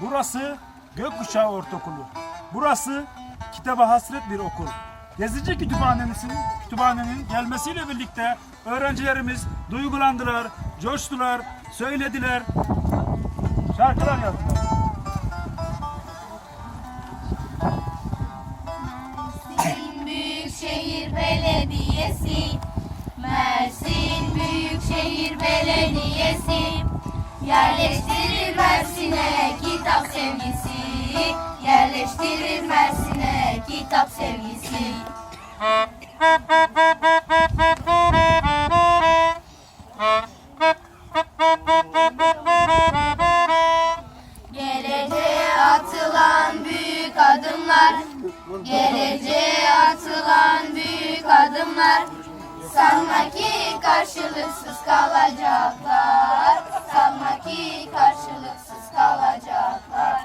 Burası Gökkuşağı Ortaokulu. Burası kitaba hasret bir okul. Gezici kütüphanenin, kütüphanenin gelmesiyle birlikte öğrencilerimiz duygulandılar, coştular, söylediler, şarkılar yazdılar. Mersin Büyükşehir Belediyesi. Mersin Büyükşehir Belediyesi. Yerleştirir Mersin'e kitap sevgisi Geleceğe atılan büyük adımlar Sanma ki karşılıksız kalacaklar. Sanma ki karşılıksız kalacaklar.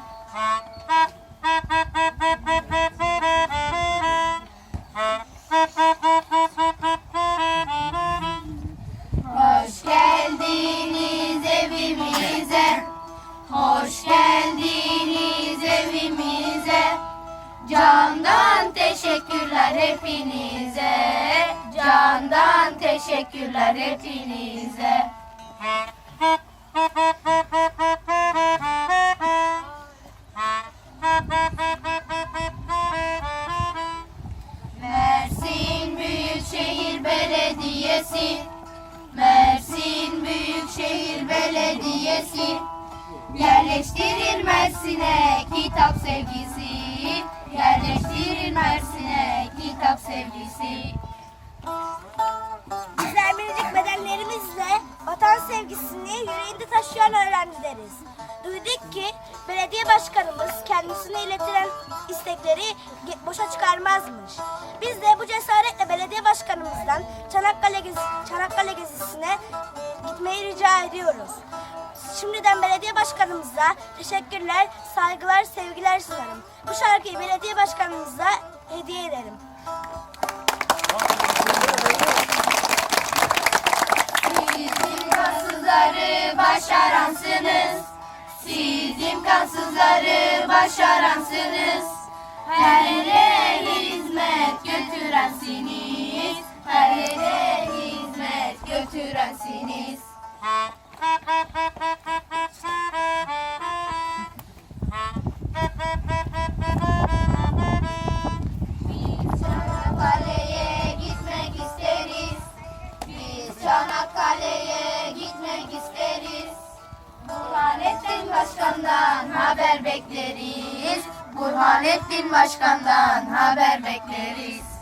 Hoş geldiniz evimize. Hoş geldiniz Candan teşekkürler hepinize. Candan teşekkürler hepinize. Mersin Büyükşehir Belediyesi. Mersin Büyükşehir Belediyesi. Yerleştirir Mersin'e kitap sevgisi Mersin'e kitap sevgisi Bizler minicik bedenlerimizle vatan sevgisini yüreğinde taşıyan öğrencileriz. Duyduk ki belediye başkanımız kendisine iletilen istekleri boşa çıkarmazmış. Biz de bu cesaretle belediye Çanakkale, gezi- Çanakkale gezisine gitmeyi rica ediyoruz. Şimdiden belediye başkanımıza teşekkürler, saygılar, sevgiler sunarım. Bu şarkıyı belediye başkanımıza hediye ederim. Siz imkansızları başaransınız Siz imkansızları başaransınız Her yere Çanakkale'ye gitmek isteriz. Burhanettin Başkan'dan haber bekleriz. Burhanettin Başkan'dan haber bekleriz.